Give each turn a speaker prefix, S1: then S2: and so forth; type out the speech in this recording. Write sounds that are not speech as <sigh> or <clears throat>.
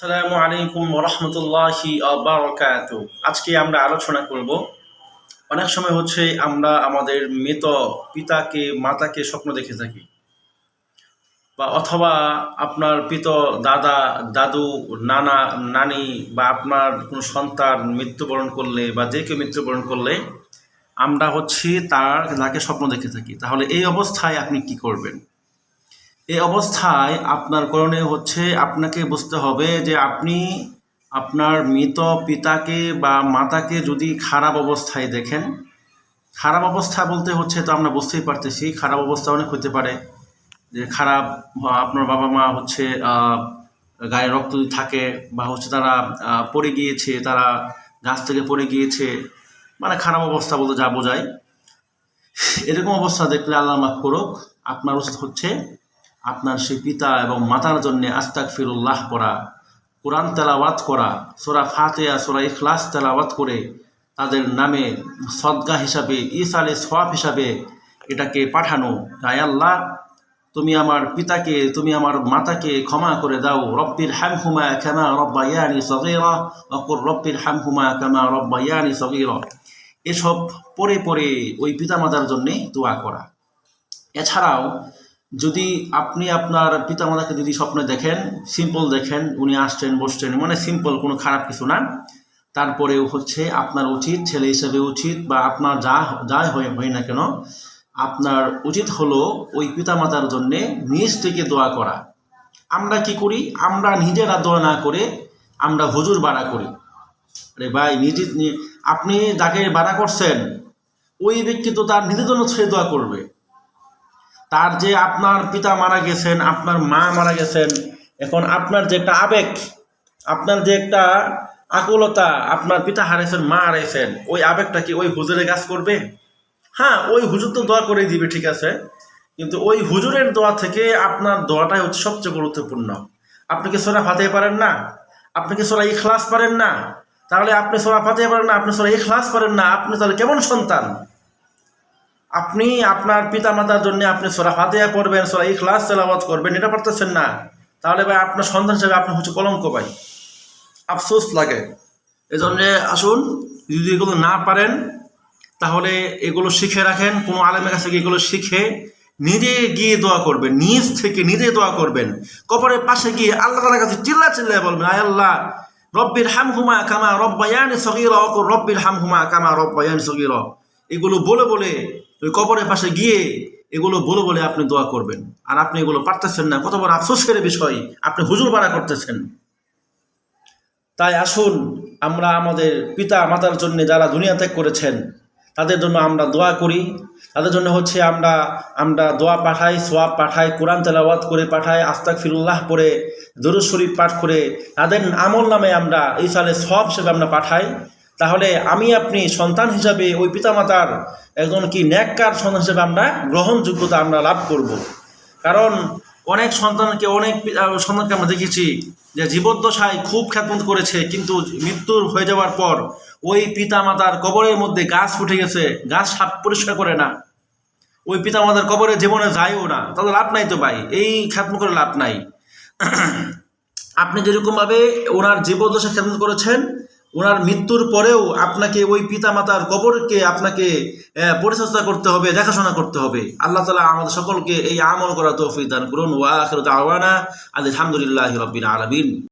S1: আসসালামু আলাইকুম রহমতুল্লাহি বারকাত আজকে আমরা আলোচনা করব, অনেক সময় হচ্ছে আমরা আমাদের মৃত পিতাকে, মাতাকে স্বপ্ন দেখে থাকি। বা অথবা আপনার পিত দাদা, দাদু, নানা, নানি বা আপনার কোনো সন্তান মৃত্যুবরণ করলে বা যে কেউ মৃত্যুবরণ করলে আমরা হচ্ছে তার, তাকে স্বপ্ন দেখে থাকি। তাহলে এই অবস্থায় আপনি কি করবেন? এই অবস্থায় আপনার করণীয় হচ্ছে আপনাকে বুঝতে হবে যে আপনি আপনার মৃত পিতাকে বা মাতাকে যদি খারাপ অবস্থায় দেখেন, খারাপ অবস্থা বলতে হচ্ছে তো আমরা বুঝতেই পারতেছি, খারাপ অবস্থা অনেক হতে পারে। যে খারাপ আপনার বাবা মা হচ্ছে গায়ে রক্ত থাকে বা হচ্ছে তারা পড়ে গিয়েছে, তারা গাছ থেকে পড়ে গিয়েছে মানে খারাপ অবস্থা বলতে যা বোঝায়। এরকম অবস্থা দেখলে আল্লাহ মাফ করুক, আপনার উচিত হচ্ছে আপনার সেই পিতা এবং মাতার জন্য আস্তাক ফিরুল্লাহ পড়া, কোরআন তেলাওয়াত করা, সোরা ফাতেয়া সোরা ইখলাস তেলাওয়াত করে তাদের নামে সদ্গা হিসাবে ইসালে সোয়াব হিসাবে এটাকে পাঠানো। তাই আল্লাহ, তুমি আমার পিতাকে, তুমি আমার মাতাকে ক্ষমা করে দাও। রব্বির হ্যাম হুমা ক্ষমা রব্বাইয়ানি সগীরা অকুর রব্বির হ্যাম হুমা ক্ষমা রব্বাইয়ানি সগীরা। এসব পরে পরে ওই পিতামাতার জন্যে দোয়া করা। এছাড়াও যদি আপনি আপনার পিতামাতাকে যদি স্বপ্নে দেখেন সিম্পল দেখেন, উনি আসছেন, বসছেন মানে সিম্পল কোনো খারাপ কিছু না, তারপরেও হচ্ছে আপনার উচিত, ছেলে হিসেবে উচিত বা আপনার যা, যাই হয়ে হয় না কেন, আপনার উচিত হলো ওই পিতামাতার জন্যে নিজ থেকে দোয়া করা। আমরা কি করি? আমরা নিজেরা দোয়া না করে আমরা হুজুর বাড়া করি। আরে ভাই, নিজে, আপনি যাকে বাড়া করছেন, ওই ব্যক্তি তো তার নিজের জন্য সে দোয়া করবে। তার যে আপনার পিতা মারা গেছেন, আপনার মা মারা গেছেন, এখন আপনার যে একটা আবেগ, আপনার যে একটা আকুলতা, আপনার পিতা হারাইছেন, মা হারাইছেন, ওই আবেগটা কি ওই হুজুরে কাজ করবে? হ্যাঁ ওই হুজুর তো দোয়া করেই দিবে, ঠিক আছে। কিন্তু ওই হুজুরের দোয়া থেকে আপনার দোয়াটাই হচ্ছে সবচেয়ে গুরুত্বপূর্ণ। আপনি কি সোরা ফাতে পারেন না? আপনি কি সোরা ইখলাস পারেন না? তাহলে আপনি সোরা ফাতে পারেন না, আপনি সোরা ইখলাস পারেন না, আপনি তাহলে কেমন সন্তান? আপনি আপনার পিতা মাতার জন্য আপনি সোরা ফাতেহা পড়বেন, সোরা ইখলাস তেলাওয়াত করবেন, এটা পারতেছেন না। তাহলে ভাই আপনার সন্তান হিসেবে আপনি হচ্ছে কলঙ্ক ভাই। আফসোস লাগে। এই জন্য আসুন, যদি এগুলো না পারেন, তাহলে এগুলো শিখে রাখেন, কোনো আলেমের কাছে গিয়ে এগুলো শিখে নিজে গিয়ে দোয়া করবেন, নিজ থেকে নিজে দোয়া করবেন। কবরের পাশে গিয়ে আল্লাহ তালার কাছে চিল্লা চিল্লা বলবেন, আয় আল্লাহ, রব্বির হাম হুমা কামা রব্বায়ানি সগির রব্বির হাম হুমা কামা রব্বায়ানি সগির। এগুলো বলে বলে ওই কবরের পাশে গিয়ে এগুলো বলে বলে আপনি দোয়া করবেন। আর আপনি এগুলো পারতেছেন না। কত বড় আফসোসের বিষয়, আপনি হুজুর বাড়া করতেছেন। তাই আসুন, আমরা আমাদের পিতা মাতার জন্য যারা দুনিয়া ত্যাগ করেছেন, তাদের জন্য আমরা দোয়া করি। তাদের জন্য হচ্ছে আমরা আমরা দোয়া পাঠাই, সোয়াব পাঠাই, কোরআন তেলাওয়াত করে পাঠাই আস্তাক ফিরুল্লাহ পড়ে, দরুদ শরীফ পাঠ করে, তাদের আমল নামে আমরা এই সালে সব হিসেবে আমরা পাঠাই। তাহলে আমি আপনি সন্তান হিসাবে ওই পিতামাতার একজন কি ন্যাক্কার সন্তান হিসেবে আমরা গ্রহণযোগ্যতা আমরা লাভ করব। কারণ অনেক সন্তানকে অনেক সন্তানকে আমরা দেখেছি যে জীবদ্দশায় খুব খ্যাতমত করেছে, কিন্তু মৃত্যুর হয়ে যাওয়ার পর ওই পিতা মাতার কবরের মধ্যে গাছ উঠে গেছে, গাছ সাপ পরিষ্কার করে না ওই পিতা মাতার কবরে জীবনে যায়ও না তাহলে লাভ নাই তো ভাই, এই খ্যাতম করে লাভ নাই <clears throat> আপনি যেরকমভাবে ওনার জীবদ্দশা খ্যাতম করেছেন ওনার মৃত্যুর পরেও আপনাকে ওই পিতামাতার কবরকে আপনাকে পরিচর্যা করতে হবে, দেখাশোনা করতে হবে। আল্লাহ তালা আমাদের সকলকে এই আমল করা তৌফিক দান করুন। ওয়া আখরত আওয়ানা আলহামদুলিল্লাহ রবিন আলমিন।